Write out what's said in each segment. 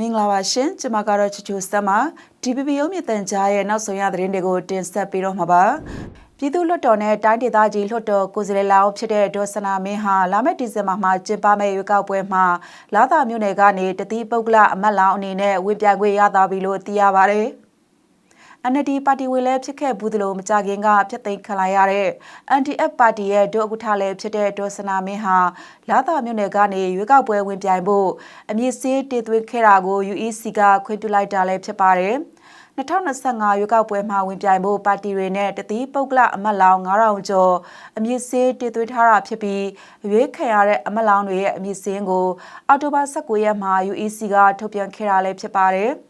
မင်္ဂလာပါရှင်ကျွန်မကတော့ချူချူစမ်းပါ DPP ရုံးမြင့်တန်ကြားရဲ့နောက်ဆုံးရသတင်းတွေကိုတင်ဆက်ပေးတော့မှာပါပြည်သူ့လွှတ်တော်နဲ့တိုင်းဒေသကြီးလွှတ်တော်ကိုယ်စားလှယ်လောင်းဖြစ်တဲ့ဒေါ်စနာမင်းဟာလာမယ့်ဒီဇင်ဘာမှာကျင်းပမယ့်ရွေးကောက်ပွဲမှာလာသာမြို့နယ်ကနေတတိပုဂ္ဂလအမတ်လောင်းအနေနဲ့ဝင်ပြိုင်ခွင့်ရသွားပြီလို့သိရပါတယ် NLD ပါတီဝင်လည်းဖြစ်ခဲ့ဘူးသလိုမကြခင်ကဖျက်သိမ်းခံလိုက်ရတဲ့ NDF ပါတီရဲ့ဒုဥက္ကဋ္ဌလည်းဖြစ်တဲ့ဒေါ်စနာမင်းဟာလာသာမြို့နယ်ကနေရွေးကောက်ပွဲဝင်ပြိုင်ဖို့အမည်စင်းတည်သွင်းခဲ့တာကို UEC ကခွင့်ပြုလိုက်တာလည်းဖြစ်ပါတယ်။2025ရွေးကောက်ပွဲမှာဝင်ပြိုင်ဖို့ပါတီတွေနဲ့တတိပုဂ္ဂလအမတ်လောင်း9000ကျော်အမည်စင်းတည်သွင်းထားတာဖြစ်ပြီးရွေးခံရတဲ့အမတ်လောင်းတွေရဲ့အမည်စင်းကိုအောက်တိုဘာ19ရက်မှာ UEC ကထုတ်ပြန်ခဲ့တာလည်းဖြစ်ပါတယ်။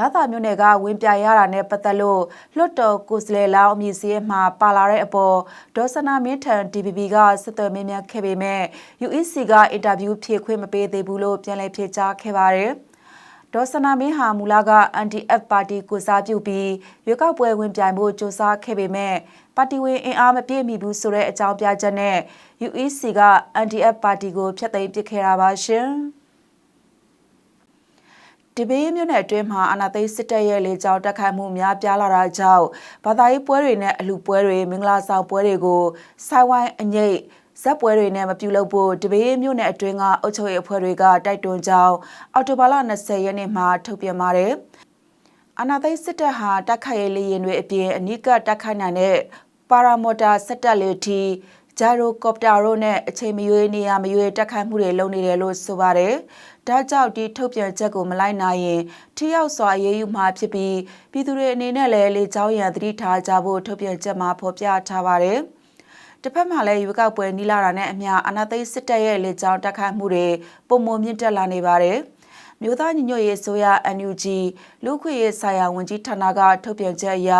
လာသာမြို့နယ်ကဝင်ပြိုင်ရတာနဲ့ပတ်သက်လို့လွတ်တော်ကိုယ်စားလှယ်လောင်းအမည်စည်းမှာပါလာတဲ့အပေါ်ဒေါ်စနာမင်းထံ DPP ကစစ်သွေးမင်းများခဲ့ပေမဲ့ UEC ကအင်တာဗျူးဖြေခွင့်မပေးသေးဘူးလို့ပြန်လည်ဖြေကြားခဲ့ပါတယ်။ဒေါ်စနာမင်းဟာမူလက NDF ပါတီကိုစားပြုပြီးရွေးကောက်ပွဲဝင်ပြိုင်ဖို့ကြိုးစားခဲ့ပေမဲ့ပါတီဝင်အင်အားမပြည့်မီဘူးဆိုတဲ့အကြောင်းပြချက်နဲ့ UEC က NDF ပါတီကိုဖျက်သိမ်းပစ်ခဲ့တာပါရှင်။ ဒီဘေးမြို့နယ်အတွင်းမှာအာနာသိန်းစစ်တပ်ရဲ့လေကြောင်းတက်ခိုက်မှုများပြားလာတာကြောင့်ဘာသာရေးပွဲတွေနဲ့အလူပွဲတွေမင်္ဂလာဆောင်ပွဲတွေကိုဆိုင်းဝိုင်းအငိတ်ဇက်ပွဲတွေနဲ့မပြုလုပ်ဖို့တဘေးမြို့နယ်အတွင်းကအုပ်ချုပ်ရေးအဖွဲ့တွေကတိုက်တွန်းကြောင်းအော်တိုဘာလ20ရက်နေ့မှာထုတ်ပြန်ပါတယ်။အာနာသိန်းစစ်တပ်ဟာတက်ခိုက်ရေးလေယာဉ်တွေအပြင်အနိကတက်ခိုက်နိုင်တဲ့ပါရာမော်တာစက်တက်လေထီ ဂျာရိုကော်ပတာတို့နဲ့အချိန်မရွေးနေရမရွေးတက်ခိုက်မှုတွေလုပ်နေတယ်လို့ဆိုပါတယ်။ဒါကြောင့်ဒီထုတ်ပြန်ချက်ကိုမလိုက်နိုင်ရင်ထိရောက်စွာရေးယူမှာဖြစ်ပြီးပြည်သူတွေအနေနဲ့လည်းလေကြောင်းရန်သတိထားကြဖို့ထုတ်ပြန်ချက်မှာဖော်ပြထားပါတယ်။တစ်ဖက်မှာလည်းရွေးကောက်ပွဲနီးလာတာနဲ့အမျှအာဏာသိမ်းစစ်တပ်ရဲ့လေကြောင်းတက်ခိုက်မှုတွေပုံမမြင့်တက်လာနေပါတယ်။ မြို့သားညီညွတ်ရေးဆိုရ NUG လူခွေရေးဆိုင်ရာဝန်ကြီးဌာနကထုတ်ပြန်ချက်အရ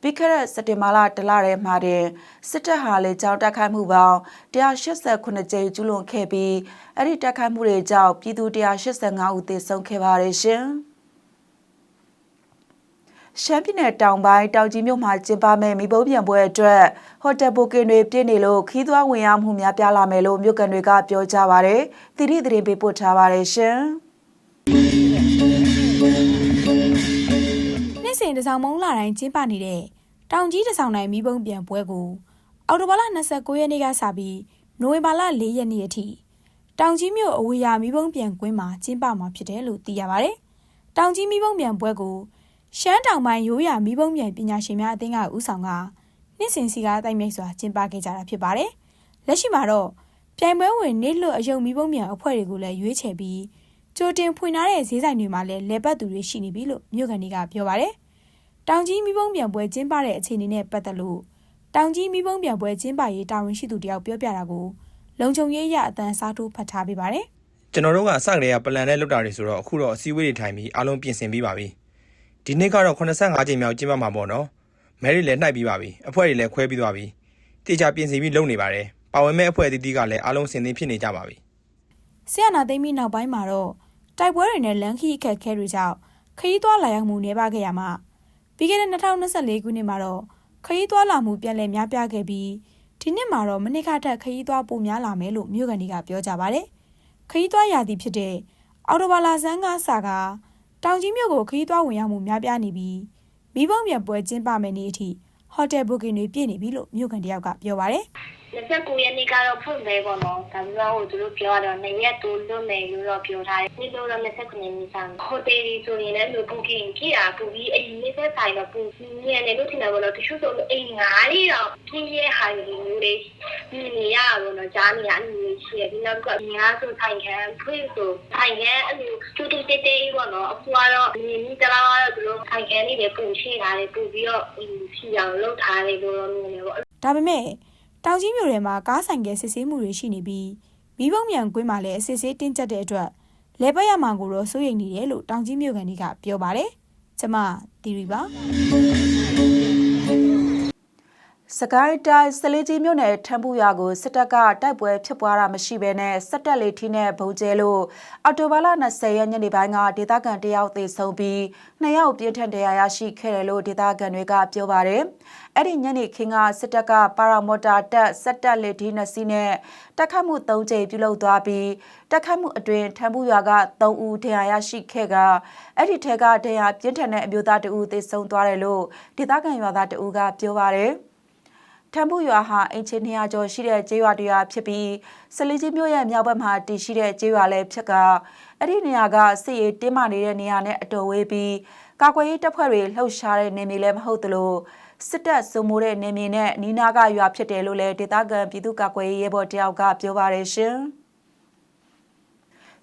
ပြီးခဲ့တဲ့စက်တင်ဘာလတလထဲမှာတင်စစ်တပ်ဟာလေကြောင်းတက်ခိုက်မှုပေါင်း189ကြိမ်ကျူးလွန်ခဲ့ပြီးအဲ့ဒီတက်ခိုက်မှုတွေကြောင့်ပြည်သူ185ဦးသေဆုံးခဲ့ပါတယ်ရှင်။ရှမ်းပြည်နယ်တောင်ပိုင်းတောင်ကြီးမြို့မှာကျင်းပမယ့်မိဘုံပြန်ပွဲအတွက်ဟိုတယ်ဘိုကင်တွေပြည့်နေလို့ခီးသွွားဝင်ရောက်မှုများပြားလာမယ်လို့မြို့ကန်တွေကပြောကြပါရယ်။တိတိသတင်းပေးပို့ထားပါတယ်ရှင်။ စ်စဉ်တစောင်းမုံလာတိုင်းကျင်းပနေတဲ့တောင်ကြီးတစောင်းတိုင်းမိဘုံပြန်ပွဲကိုအော်တိုဘာလ29ရက်နေ့ကစပြီးနိုဝင်ဘာလ4ရက်နေ့အထိတောင်ကြီးမြို့အဝေးရမိဘုံပြန်ကွင်းမှာကျင်းပမှာဖြစ်တယ်လို့သိရပါဗျ။တောင်ကြီးမိဘုံပြန်ပွဲကိုရှမ်းတောင်ပိုင်းရိုးရာမိဘုံပြန်ပညာရှင်များအသင်းကဦးဆောင်ကနှစ်စဉ်စီကားတိုက်မြိုက်စွာကျင်းပခဲ့ကြတာဖြစ်ပါတယ်။လက်ရှိမှာတော့ပြိုင်ပွဲဝင်နေလွတ်အယုံမိဘုံပြန်အဖွဲ့တွေကိုလည်းရွေးချယ်ပြီးကြိုတင်ဖွင့်ထားတဲ့ဈေးဆိုင်တွေမှာလည်းလဲပတ်သူတွေရှိနေပြီလို့မြို့ကန်တွေကပြောပါတယ်။ တောင်ကြီးမိဘုံပြန်ပွဲကျင်းပတဲ့အခြေအနေနဲ့ပတ်သက်လို့တောင်ကြီးမိဘုံပြန်ပွဲကျင်းပရေးတာဝန်ရှိသူတယောက်ပြောပြတာကိုလုံခြုံရေးရအတန်းစားထိုးဖတ်ထားပေးပါတယ်ကျွန်တော်တို့ကအစကတည်းကပလန်နဲ့လွတ်တာတွေဆိုတော့အခုတော့အစည်းအဝေးတွေထိုင်ပြီးအားလုံးပြင်ဆင်ပြီးပါပြီဒီနေ့ကတော့85ကြိမ်မြောက်ကျင်းပမှာပေါ့နော်မဲတွေလည်းနှိုက်ပြီးပါပြီအဖွဲ့တွေလည်းခွဲပြီးသွားပြီတေချာပြင်ဆင်ပြီးလုပ်နေပါတယ်ပါဝင်မဲ့အဖွဲ့အသီးသီးကလည်းအားလုံးစင်သင်ဖြစ်နေကြပါပြီ။ဆီယနာသိမ့်ပြီးနောက်ပိုင်းမှာတော့တိုက်ပွဲတွေနဲ့လမ်းခီးအခက်အခဲတွေကြောင့်ခရီးသွားလာရောက်မှုနေပါခဲ့ရမှာ ပြီးခဲ့တဲ့2024ခုနှစ်မှာတော့ခရီးသွားလာမှုပြန်လည်များပြားခဲ့ပြီးဒီနှစ်မှာတော့မနစ်ခထက်ခရီးသွားပိုများလာမယ်လို့မြို့ကန်တွေကပြောကြပါတယ်။ခရီးသွားရာသီဖြစ်တဲ့အော်တိုဘာလာဆန်းကစကတောင်ကြီးမြို့ကိုခရီးသွားဝင်ရောက်မှုများပြားနေပြီးမိဘုံပြန်ပွဲကျင်းပမယ်နေ့အထိ ဟိုတယ်ဘွတ်ကင်တွေပြည့်နေပြီလို့မြို့ကန်တယောက်ကပြောပါတယ်။29ရက်နေ့ကတော့ဖွင့်မယ်ပေါ့နော်ဒါပေမဲ့ဟိုသူတို့ပြောတော့နှစ်ရက်တိုးလွတ်မယ်လို့တော့ပြောထားတယ်နေ့တော့29ရက်နေ့ဆောင်ဟိုတယ်ကြီးဆိုရင်လည်းလူ booking ပြည့်တာပူပြီးအိမ်လေးသက်ဆိုင်တော့ပူညံနေလို့ထင်တယ်ပေါ့နော်တချို့ဆိုအိမ်ငါးလေးတော့ပြည့်ရဲ့ဟာကြီးမျိုးလေးဒီနေရပါတော့ကြားနေရအဲ့လိုရှိတယ်ဒီနောက်ကညာဆိုထိုင်ခံဖွင့်ဆိုထိုင်ခံအဲ့လိုတူတူတေးတေး ပေါ့နော်အခုကတော့ဒီနေ့တလားကတော့သူတို့ထိုင်ခံလေးတွေပူရှိတာလေပူပြီးတော့ဖြီအောင်လုပ်ထားတယ်လို့တော့မြင်တယ်ပေါ့ဒါပေမဲ့တောင်ကြီးမြို့ထဲမှာကားဆိုင်ကစစ်ဆေးမှုတွေရှိနေပြီးမိဘုံမြန်ကွင်းမှာလည်းအစစ်ဆေးတင်းကျပ်တဲ့အတွက်လဲပတ်ရမှာကိုတော့စိုးရိမ်နေတယ်လို့တောင်ကြီးမြို့ကန်တွေကပြောပါတယ်။ကျမတီရီပါ စကိုင်းတိုင်းစလေးကြီးမြို့နယ်ထမ်းပူရွာကိုစစ်တပ်ကတိုက်ပွဲဖြစ်ပွားတာမရှိဘဲနဲ့စစ်တပ်လေထီးနဲ့ဗုံးကျဲလို့အော်တိုဘာလ20ရက်ညနေပိုင်းကဒေသခံတယောက်သေဆုံးပြီးနှစ်ယောက်ပြင်းထန်တရားရရှိခဲ့တယ်လို့ဒေသခံတွေကပြောပါတယ်။အဲ့ဒီညနေခင်းကစစ်တပ်ကပါရာမော်တာတက်စစ်တပ်လေထီးနှစ်စီးနဲ့တက်ခတ်မှု၃ကြိမ်ပြုလုပ်သွားပြီးတက်ခတ်မှုအတွင်းထမ်းပူရွာက3ဦးတရားရရှိခဲ့ကအဲ့ဒီထက်ကတရားပြင်းထန်တဲ့အမျိုးသားတဦးသေဆုံးသွားတယ်လို့ဒေသခံရွာသားတဦးကပြောပါတယ်။ ထမ်ပူရွာဟာအင်ချီ200ကျော်ရှိတဲ့ကျေးရွာတစ်ရွာဖြစ်ပြီးစလီကြီးမြို့ရဲ့မြောက်ဘက်မှာတည်ရှိတဲ့ကျေးရွာလည်းဖြစ်ကအဲ့ဒီနေရာကစစ်ရေးတင်းမာနေတဲ့နေရာနဲ့အတော်ဝေးပြီးကာကွယ်ရေးတပ်ဖွဲ့တွေလှုပ်ရှားတဲ့နေမြေလည်းမဟုတ်သလိုစစ်တပ်စုံမိုးတဲ့နေမြေနဲ့နီးနားကရွာဖြစ်တယ်လို့လည်းဒေသခံပြည်သူ့ကာကွယ်ရေးရဲဘော်တယောက်ကပြောပါတယ်ရှင်။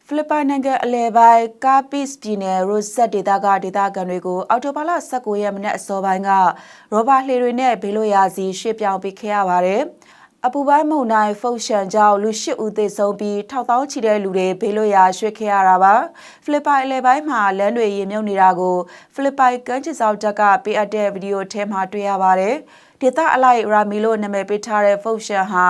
ဖိလစ်ပိုင်နိုင်ငံအလဲပိုင်းကာပစ်ပြည်နယ်ရိုဇက်ဒေသကဒေသခံတွေကိုအော်တိုဘာလ19ရက်မနေ့အစောပိုင်းကရောဘာလှေတွေနဲ့ဘေးလို့ရာစီရွှေ့ပြောင်းပေးခဲ့ရပါတယ်။အပူပိုင်းမုန်တိုင်းဖုန်ရှန်ကြောင့်လူ၈ဦးသေဆုံးပြီးထောက်တောင်းချီတဲ့လူတွေဘေးလွတ်ရာရွှေ့ခဲ့ရတာပါဖိလစ်ပိုင်အလဲပိုင်းမှာလမ်းတွေရေမြုပ်နေတာကိုဖိလစ်ပိုင်ကမ်းခြေစောက်တပ်ကပေးအပ်တဲ့ဗီဒီယိုထဲမှာတွေ့ရပါတယ် ဒေသအလိုက်ရာမီလို့နာမည်ပေးထားတဲ့ဖုန်ရှန်ဟာ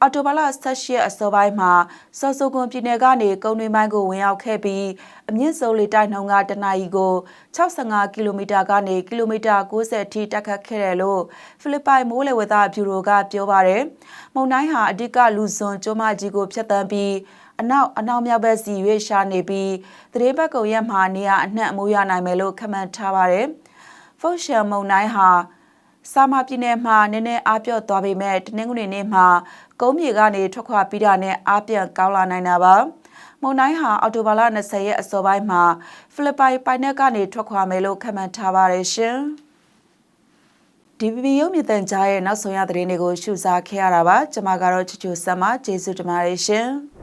အော်တိုဘာလ18ရက်အစောပိုင်းမှာစောဆိုကွန်ပြည်နယ်ကနေကုန်းတွင်းပိုင်းကိုဝင်ရောက်ခဲ့ပြီးအမြင့်ဆုံးလေတိုက်နှုန်းကတနအီကို65ကီလိုမီတာကနေကီလိုမီတာ90အထိတက်ခတ်ခဲ့တယ်လို့ဖိလစ်ပိုင်မိုးလေဝသဗျူရိုကပြောပါတယ်။မုန်တိုင်းဟာအဓိကလူစွန်ကျွန်းမကြီးကိုဖျက်ဆီးပြီးအနောက်အနောက်မြောက်ဘက်စီရွေးရှာနေပြီးသတင်းဘက်ကုံရက်မှာနေရာအနှံ့အမိုးရနိုင်မယ်လို့ခန့်မှန်းထားပါတယ်။ဖုတ်ရှန်မုန်တိုင်းဟာ စာမပြည်နယ်မှာနည်းနည်းအားပြော့သွားပေမဲ့တနင်္ဂနွေနေ့မှာကုန်းမြေကနေထွက်ခွာပြီးတာနဲ့အားပြန်ကောင်းလာနိုင်တာပါ။မုန်တိုင်းဟာအော်တိုဘာလ20ရက်အစောပိုင်းမှာဖိလစ်ပိုင်ပိုင်နက်ကနေထွက်ခွာမယ်လို့ခန့်မှန်းထားပါတယ်ရှင်။ DVB ရုပ်မြင်သံကြားရဲ့နောက်ဆုံးရသတင်းတွေကိုရှုစားခဲ့ရတာပါကျွန်မကတော့ချူချူဆက်မကျေးဇူးတင်ပါတယ်ရှင်။